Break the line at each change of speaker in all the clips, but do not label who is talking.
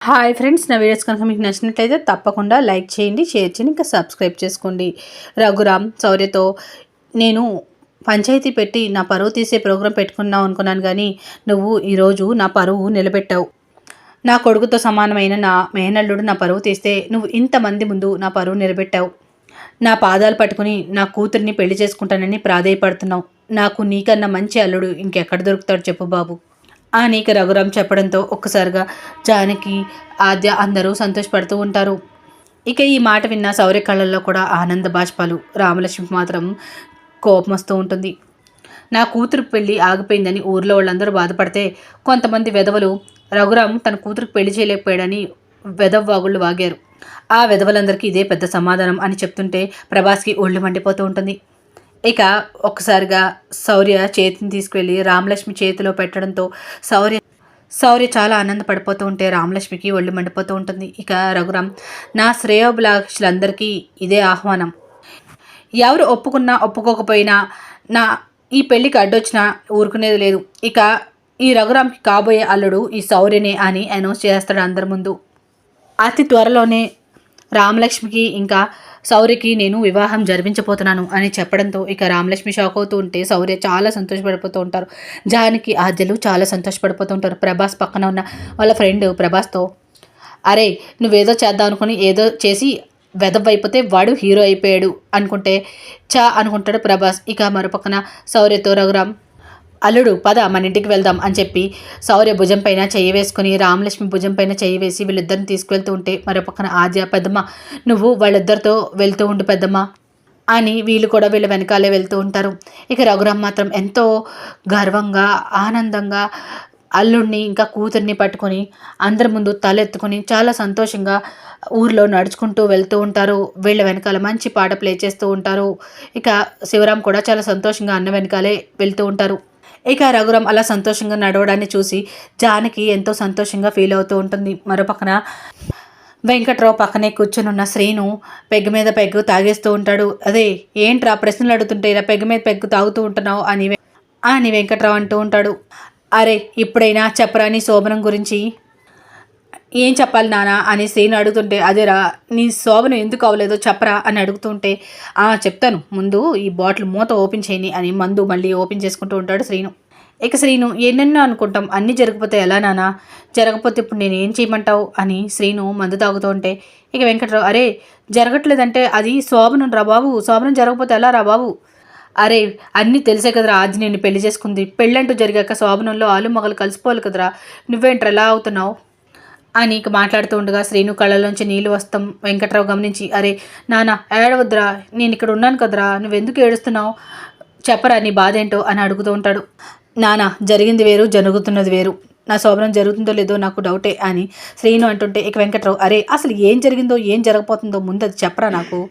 Hi friends నా videos కనుక మీకు నచ్చినట్లయితే తప్పకుండా లైక్ చేయండి షేర్ చేయండి ఇంకా సబ్స్క్రైబ్ చేసుకోండి. రఘురామ్ శౌర్యతో నేను పంచాయతీ పెట్టి నా పరువు తీసే ప్రోగ్రాం పెట్టుకున్నావు అనుకున్నాను కానీ నువ్వు ఈరోజు నా పరువు నిలబెట్టావు. నా కొడుకుతో సమానమైన నా మేనల్లుడు నా పరువు తీస్తే నువ్వు ఇంతమంది ముందు నా పరువు నిలబెట్టావు. నా పాదాలు పట్టుకుని నా కూతుర్ని పెళ్ళి చేసుకుంటానని ప్రాధేయపడుతున్నావు. నాకు నీకన్నా మంచి అల్లుడు ఇంకెక్కడ దొరుకుతాడు చెప్పు బాబు. ఆ రఘురాం చెప్పడంతో ఒక్కసారిగా జానకి ఆద్య అందరూ సంతోషపడుతూ ఉంటారు. ఇక ఈ మాట విన్న సౌర్య కళ్ళల్లో కూడా ఆనంద బాష్పాలు. రామలక్ష్మికి మాత్రం కోపం వస్తూ ఉంటుంది. నా కూతురు పెళ్ళి ఆగిపోయిందని ఊర్లో వాళ్ళందరూ బాధపడితే కొంతమంది వెధవలు రఘురాం తన కూతురుకు పెళ్ళి చేయలేకపోయాడని వెధవ వాగుళ్ళు వాగారు. ఆ వెధవలందరికీ ఇదే పెద్ద సమాధానం అని చెప్తుంటే ప్రభాస్కి ఒళ్ళు మండిపోతూ ఉంటుంది. ఇక ఒక్కసారిగా శౌర్య చేతిని తీసుకువెళ్ళి రామలక్ష్మి చేతిలో పెట్టడంతో శౌర్య శౌర్య చాలా ఆనందపడిపోతూ ఉంటే రామలక్ష్మికి ఒళ్ళు మండిపోతూ ఉంటుంది. ఇక రఘురాం నా శ్రేయోభిలాషులందరికీ ఇదే ఆహ్వానం. ఎవరు ఒప్పుకున్నా ఒప్పుకోకపోయినా నా ఈ పెళ్ళికి అడ్డొచ్చినా ఊరుకునేది లేదు. ఇక ఈ రఘురామ్కి కాబోయే అల్లుడు ఈ శౌర్యనే అని అనౌన్స్ చేస్తాడు అందరి ముందు. అతి త్వరలోనే రామలక్ష్మికి ఇంకా సౌర్యకి నేను వివాహం జరిపించబోతున్నాను అని చెప్పడంతో ఇక రామలక్ష్మి షాక్ అవుతూ ఉంటే సౌర్య చాలా సంతోషపడిపోతూ ఉంటారు. జానికి ఆద్యలు చాలా సంతోషపడిపోతూ ఉంటారు. ప్రభాస్ పక్కన ఉన్న వాళ్ళ ఫ్రెండ్ ప్రభాస్తో అరే నువ్వేదో చేద్దాం అనుకుని ఏదో చేసి వెదవైపోతే వాడు హీరో అయిపోయాడు అనుకుంటే చా అనుకుంటాడు ప్రభాస్. ఇక మరోపక్కన సౌర్యతో రఘురామ్ అల్లుడు పద మన ఇంటికి వెళ్దాం అని చెప్పి సౌర్య భుజం పైన చెయ్యి వేసుకుని రామలక్ష్మి భుజం పైన చెయ్యి వేసి వీళ్ళిద్దరిని తీసుకువెళ్తూ ఉంటే మరో పక్కన ఆద్య పెద్దమ్మ నువ్వు వాళ్ళిద్దరితో వెళ్తూ ఉండు పెద్దమ్మ అని వీళ్ళు కూడా వీళ్ళ వెనకాలే వెళ్తూ ఉంటారు. ఇక రఘురామ్ మాత్రం ఎంతో గర్వంగా ఆనందంగా అల్లుడిని ఇంకా కూతుర్ని పట్టుకొని అందరి ముందు తలెత్తుకొని చాలా సంతోషంగా ఊర్లో నడుచుకుంటూ వెళ్తూ ఉంటారు. వీళ్ళ వెనకాల మంచి పాట ప్లే చేస్తూ ఉంటారు. ఇక శివరాం కూడా చాలా సంతోషంగా అన్న వెనకాలే వెళ్తూ ఉంటారు. ఇక రఘురామ్ అలా సంతోషంగా నడవడాన్ని చూసి జానకి ఎంతో సంతోషంగా ఫీల్ అవుతూ ఉంటుంది. మరో పక్కన వెంకట్రావు పక్కనే కూర్చునున్న శ్రీను పెగ్గు మీద పెగ్గు తాగేస్తూ ఉంటాడు. అదే ఏంట్రా ప్రశ్నలు అడుగుతుంటే ఇలా పెగ్గు మీద పెగ్గు తాగుతూ ఉంటున్నావు అని అని వెంకట్రావు అంటూ ఉంటాడు. అరే ఇప్పుడైనా చెప్పరాని శోభనం గురించి? ఏం చెప్పాలి నాన్న అని శ్రీను అడుగుతుంటే అదేరా నీ శోభనం ఎందుకు అవ్వలేదో చెప్పరా అని అడుగుతుంటే "ఆ, చెప్తాను. ముందు ఈ బాటిల్ మూత ఓపెన్ చేయని అని మందు మళ్ళీ ఓపెన్ చేసుకుంటూ ఉంటాడు శ్రీను. ఇక శ్రీను ఎన్నెన్నో అనుకుంటాం అన్నీ జరిగిపోతే ఎలా నానా? జరగకపోతే ఇప్పుడు నేను ఏం చేయమంటావు? అని శ్రీను మందు తాగుతూ ఉంటే ఇక వెంకట్రావు అరే జరగట్లేదంటే అది శోభను రా బాబు శోభనం జరగకపోతే ఎలా రా బాబు? అరే అన్నీ తెలిసే కదరా ఆది నేను పెళ్ళి చేసుకుంది. పెళ్ళంటూ జరిగాక శోభనంలో ఆలు మగలు కలిసిపోవాలి కదరా? నువ్వేంట్రా ఎలా అవుతున్నావు? అని ఇక మాట్లాడుతూ ఉండగా శ్రీను కళ్ళలోంచి నీళ్ళు వస్తాం వెంకట్రావు గమనించి అరే నాన్న ఏడవద్దురా నేను ఇక్కడ ఉన్నాను కదరా నువ్వెందుకు ఏడుస్తున్నావు? చెప్పరా నీ బాధ ఏంటో అని అడుగుతూ ఉంటాడు. నానా జరిగింది వేరు జరుగుతున్నది వేరు. నా శోభనం జరుగుతుందో లేదో నాకు డౌటే అని శ్రీను అంటుంటే ఇక వెంకట్రావు అరే అసలు ఏం జరిగిందో ఏం జరగబోతుందో ముందు అది చెప్పరా నాకు?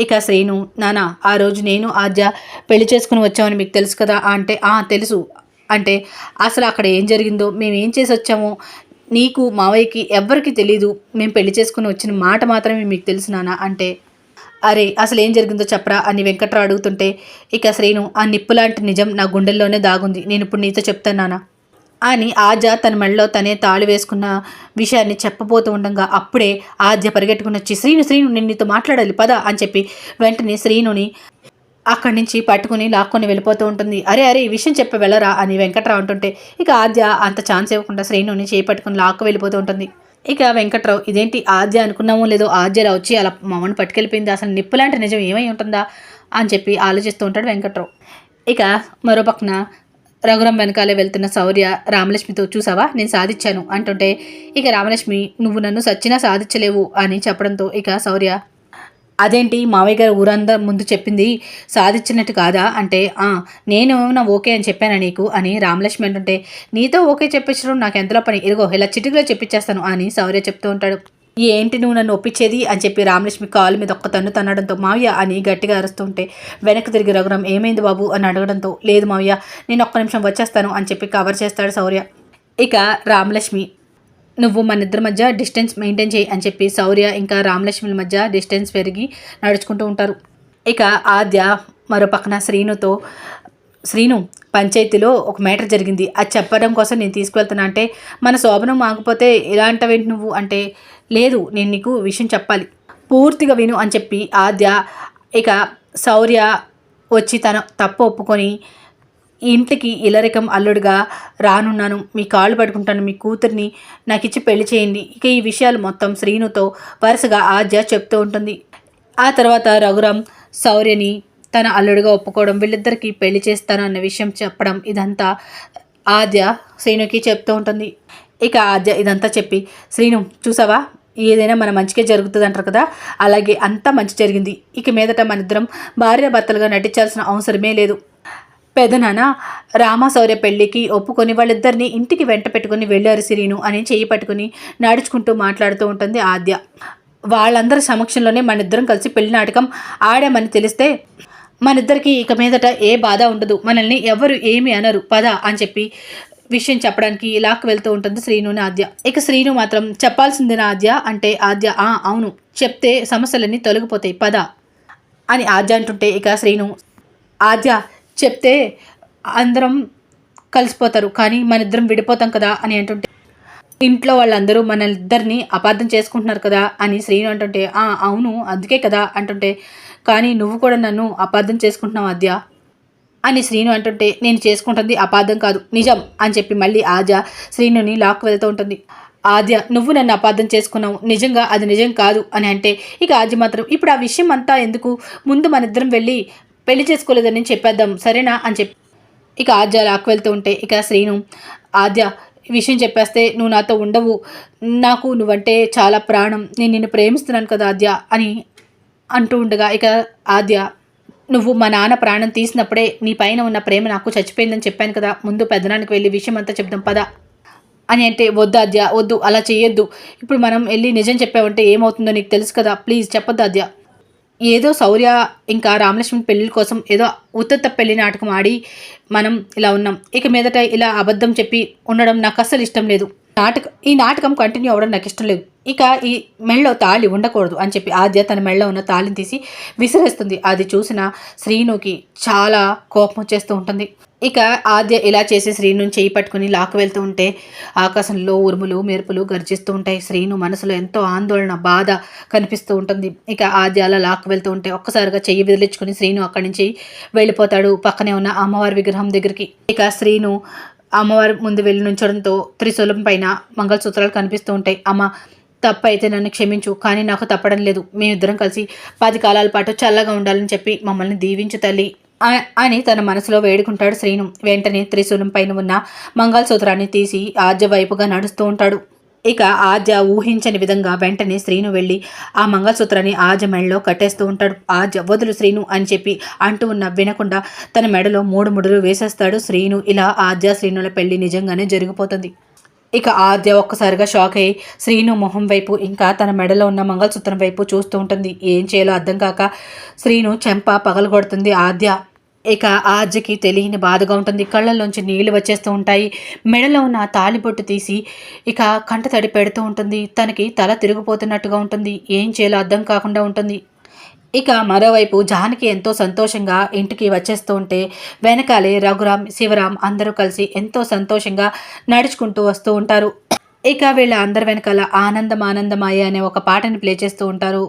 ఇక శ్రీను నానా ఆ రోజు నేను ఆద్య పెళ్ళి చేసుకుని వచ్చామని మీకు తెలుసు కదా? అంటే ఆ తెలుసు. అంటే అసలు అక్కడ ఏం జరిగిందో మేము ఏం చేసి వచ్చామో నీకు మావయ్యకి ఎవ్వరికి తెలీదు. మేము పెళ్ళి చేసుకుని వచ్చిన మాట మాత్రమే మీకు తెలుసునానా అంటే. అరే అసలు ఏం జరిగిందో చెప్పరా? అని వెంకట్రా అడుగుతుంటే ఇక శ్రీను ఆ నిప్పు లాంటి నిజం నా గుండెల్లోనే దాగుంది. నేను ఇప్పుడు నీతో చెప్తున్నానా అని ఆజ తన మెడలో తనే తాళి వేసుకున్న విషయాన్ని చెప్పబోతూ ఉండగా అప్పుడే ఆద్య పరిగెట్టుకుని వచ్చి శ్రీను శ్రీను నేను నీతో మాట్లాడాలి పద అని చెప్పి వెంటనే శ్రీనుని అక్కడి నుంచి పట్టుకుని లాక్కొని వెళ్ళిపోతూ ఉంటుంది. అరే అరే ఈ విషయం చెప్పి వెళ్ళరా అని వెంకట్రావు అంటుంటే ఇక ఆద్య అంత ఛాన్స్ ఇవ్వకుండా శ్రీనుని చేపట్టుకుని లాక్కు వెళ్ళిపోతూ ఉంటుంది. ఇక వెంకట్రావు ఇదేంటి ఆద్య అనుకున్నామో లేదో ఆద్యలా వచ్చి అలా మమ్మల్ని పట్టుకెళ్ళిపోయింది. అసలు నిప్పులాంటి నిజం ఏమై ఉంటుందా? అని చెప్పి ఆలోచిస్తూ ఉంటాడు వెంకట్రావు. ఇక మరో పక్కన రఘురాం వెనకాలే వెళ్తున్న శౌర్య రామలక్ష్మితో చూసావా? నేను సాధించాను అంటుంటే ఇక రామలక్ష్మి నువ్వు నన్ను సచ్చినా సాధించలేవు అని చెప్పడంతో ఇక శౌర్య అదేంటి మావయ్య గారు ఊరందరి ముందు చెప్పింది సాధించినట్టు కాదా? అంటే నేను నా ఓకే అని చెప్పాను నీకు? అని రామలక్ష్మి అంటుంటే నీతో ఓకే చెప్పించడం నాకు ఎంతలో పని? ఇదిగో ఇలా చిటికలో చెప్పించేస్తాను అని శౌర్య చెప్తూ ఉంటాడు. ఏంటి నువ్వు నన్ను ఒప్పించేది? అని చెప్పి రామలక్ష్మి కాలు మీద ఒక్క తన్ను తన్నడంతో మావయ్య అని గట్టిగా అరుస్తుంటే వెనక్కి తిరిగి రఘురాం ఏమైంది బాబు? అని అడగడంతో లేదు మావయ్య నేను ఒక్క నిమిషం వచ్చేస్తాను అని చెప్పి కవర్ చేస్తాడు శౌర్య ఇక రామలక్ష్మి నువ్వు మన ఇద్దరి మధ్య డిస్టెన్స్ మెయింటైన్ చేయి అని చెప్పి శౌర్య ఇంకా రామలక్ష్మిల మధ్య డిస్టెన్స్ పెరిగి నడుచుకుంటూ ఉంటారు. ఇక ఆద్య మరో పక్కన శ్రీనుతో శ్రీను పంచాయతీలో ఒక మ్యాటర్ జరిగింది. అది చెప్పడం కోసం నేను తీసుకువెళ్తున్నా అంటే మన శోభనం ఆగిపోతే ఎలా నువ్వు? అంటే లేదు నేను నీకు విషయం చెప్పాలి. పూర్తిగా విను అని చెప్పి ఆద్య ఇక శౌర్య వచ్చి తన తప్పు ఒప్పుకొని ఇంటికి ఇలరికం అల్లుడుగా రానున్నాను. మీ కాళ్ళు పడుకుంటాను మీ కూతుర్ని నాకు ఇచ్చి పెళ్ళి చేయండి. ఇక ఈ విషయాలు మొత్తం శ్రీనుతో వరుసగా ఆద్య చెప్తూ ఉంటుంది. ఆ తర్వాత రఘురాం శౌర్యని తన అల్లుడుగా ఒప్పుకోవడం వీళ్ళిద్దరికీ పెళ్ళి చేస్తాను అన్న విషయం చెప్పడం ఇదంతా ఆద్య శ్రీనుకి చెప్తూ ఉంటుంది. ఇక ఆద్య ఇదంతా చెప్పి శ్రీను చూసావా? ఏదైనా మన మంచిగా జరుగుతుంది అంటారు కదా? అలాగే అంతా మంచి జరిగింది. ఇక మీదట మన ఇద్దరం భార్య భర్తలుగా నటించాల్సిన అవసరమే లేదు. పెదనాన్న రామశౌర్య పెళ్ళికి ఒప్పుకొని వాళ్ళిద్దరిని ఇంటికి వెంట పెట్టుకుని వెళ్ళారు సిరీను అని చేయి పట్టుకుని నడుచుకుంటూ మాట్లాడుతూ ఉంటుంది ఆద్య. వాళ్ళందరి సమక్షంలోనే మన ఇద్దరం కలిసి పెళ్ళి నాటకం ఆడామని తెలిస్తే మనిద్దరికి ఇక మీదట ఏ బాధ ఉండదు. మనల్ని ఎవరు ఏమి అనరు. పద అని చెప్పి విషయం చెప్పడానికి లాక్ వెళ్తూ ఉంటుంది శ్రీనుని ఆద్య. ఇక శ్రీను మాత్రం చెప్పాల్సింది నా ఆద్య అంటే ఆద్య ఆ అవును. చెప్తే సమస్యలన్నీ తొలగిపోతాయి. పద అని ఆద్య అంటుంటే ఇక శ్రీను ఆద్య చెప్తే అందరం కలిసిపోతారు కానీ మన ఇద్దరం విడిపోతాం కదా అని అంటుంటే ఇంట్లో వాళ్ళందరూ మన ఇద్దరిని అపార్థం చేసుకుంటున్నారు కదా అని శ్రీను అంటుంటే ఆ అవును అందుకే కదా అంటుంటే కానీ నువ్వు కూడా నన్ను అపార్థం చేసుకుంటున్నావు అద్య అని శ్రీను అంటుంటే నేను చేసుకుంటుంది అపార్థం కాదు నిజం అని చెప్పి మళ్ళీ ఆద్య శ్రీనుని లాక్ వెళ్తూ ఉంటుంది. ఆద్య నువ్వు నన్ను అపార్థం చేసుకున్నావు నిజంగా అది నిజం కాదు అని అంటే ఇక ఆద్య మాత్రం ఇప్పుడు ఆ విషయం అంతా ఎందుకు? ముందు మన ఇద్దరం వెళ్ళి పెళ్ళి చేసుకోలేదని చెప్పేద్దాం సరేనా అని చెప్పి. ఇక ఆద్య లాక్ వెళ్తూ ఉంటే ఇక శ్రీను ఆద్య ఈ విషయం చెప్పేస్తే నువ్వు నాతో ఉండవు. నాకు నువ్వంటే చాలా ప్రాణం. నేను నిన్ను ప్రేమిస్తున్నాను కదా ఆద్య అని అంటూ ఉండగా ఇక ఆద్య నువ్వు మా నాన్న ప్రాణం తీసినప్పుడే నీ పైన ఉన్న ప్రేమ నాకు చచ్చిపోయిందని చెప్పాను కదా. ముందు పెద్దనానికి వెళ్ళి విషయం అంతా చెప్దాం పద. అని అంటే వద్దు ఆద్య వద్దు అలా చేయొద్దు ఇప్పుడు మనం వెళ్ళి నిజం చెప్పామంటే ఏమవుతుందో నీకు తెలుసు కదా. ప్లీజ్ చెప్పొద్దు అద్య ఏదో శౌర్య ఇంకా రామలక్ష్మణ్ పెళ్ళిళ్ళ కోసం ఏదో ఉత్తత్త పెళ్ళి నాటకం ఆడి మనం ఇలా ఉన్నాం. ఇక మీదట ఇలా అబద్ధం చెప్పి ఉండడం నాకు అస్సలు ఇష్టం లేదు. నాటకం ఈ నాటకం కంటిన్యూ అవ్వడం నాకు ఇష్టం లేదు. ఇక ఈ మెళ్ళో తాళి ఉండకూడదు అని చెప్పి ఆద్య తన మెళ్ళో ఉన్న తాళిని తీసి విసిరేస్తుంది. అది చూసిన శ్రీనుకి చాలా కోపం వచ్చేస్తూ ఉంటుంది. ఇక ఆద్య ఇలా చేసి శ్రీను చేయి పట్టుకుని లాక్కు వెళ్తూ ఉంటే ఆకాశంలో ఉరుములు మెరుపులు గర్జిస్తూ ఉంటాయి. శ్రీను మనసులో ఎంతో ఆందోళన బాధ కనిపిస్తూ ఉంటుంది. ఇక ఆద్య అలా లాక్కు వెళ్తూ ఉంటే ఒక్కసారిగా చెయ్యి విదిలించుకుని శ్రీను అక్కడి నుంచి వెళ్ళిపోతాడు పక్కనే ఉన్న అమ్మవారి విగ్రహం దగ్గరికి. ఇక శ్రీను అమ్మవారి ముందు వెళ్ళి నుంచడంతో త్రిశూలం పైన మంగళసూత్రాలు కనిపిస్తూ ఉంటాయి. అమ్మ తప్పైతే నన్ను క్షమించు కానీ నాకు తప్పడం లేదు. మేమిద్దరం కలిసి పది కాలాల పాటు చల్లగా ఉండాలని చెప్పి మమ్మల్ని దీవించు తల్లి. అని తన మనసులో వేడుకుంటాడు శ్రీను. వెంటనే త్రిశూలం పైన ఉన్న మంగళసూత్రాన్ని తీసి ఆద్య వైపుగా నడుస్తూ ఉంటాడు. ఇక ఆద్య ఊహించని విధంగా వెంటనే శ్రీను వెళ్ళి ఆ మంగళసూత్రాన్ని ఆద్య మెడలో కట్టేస్తూ ఉంటాడు. ఆద్య వదులు శ్రీను అని చెప్పి అంటూ ఉన్న వినకుండా తన మెడలో మూడు ముడులు వేసేస్తాడు శ్రీను. ఇలా ఆద్య శ్రీనుల పెళ్ళి నిజంగానే జరిగిపోతుంది. ఇక ఆద్య ఒక్కసారిగా షాక్ అయ్యి శ్రీను మొహం వైపు ఇంకా తన మెడలో ఉన్న మంగళసూత్రం వైపు చూస్తూ ఉంటుంది. ఏం చేయాలో అర్థం కాక శ్రీను చెంప పగలగొడుతుంది ఆద్య ఇక ఆద్యకి తెలియని బాధగా ఉంటుంది. కళ్ళల్లోంచి నీళ్ళు వచ్చేస్తూ ఉంటాయి. మెడలో ఉన్న తాలిబొట్టు తీసి ఇక కంట తడి పెడుతూ ఉంటుంది. తనకి తల తిరిగిపోతున్నట్టుగా ఉంటుంది. ఏం చేయాలో అర్థం కాకుండా ఉంటుంది. ఇక మరోవైపు జానకి ఎంతో సంతోషంగా ఇంటికి వచ్చేస్తూ ఉంటే వెనకాలే రఘురామ్ శివరాం అందరూ కలిసి ఎంతో సంతోషంగా నడుచుకుంటూ వస్తూ ఉంటారు. ఇక వీళ్ళ అందరి వెనకాల ఆనందం ఆనందమాయ అనే ఒక పాటని ప్లే చేస్తూ ఉంటారు.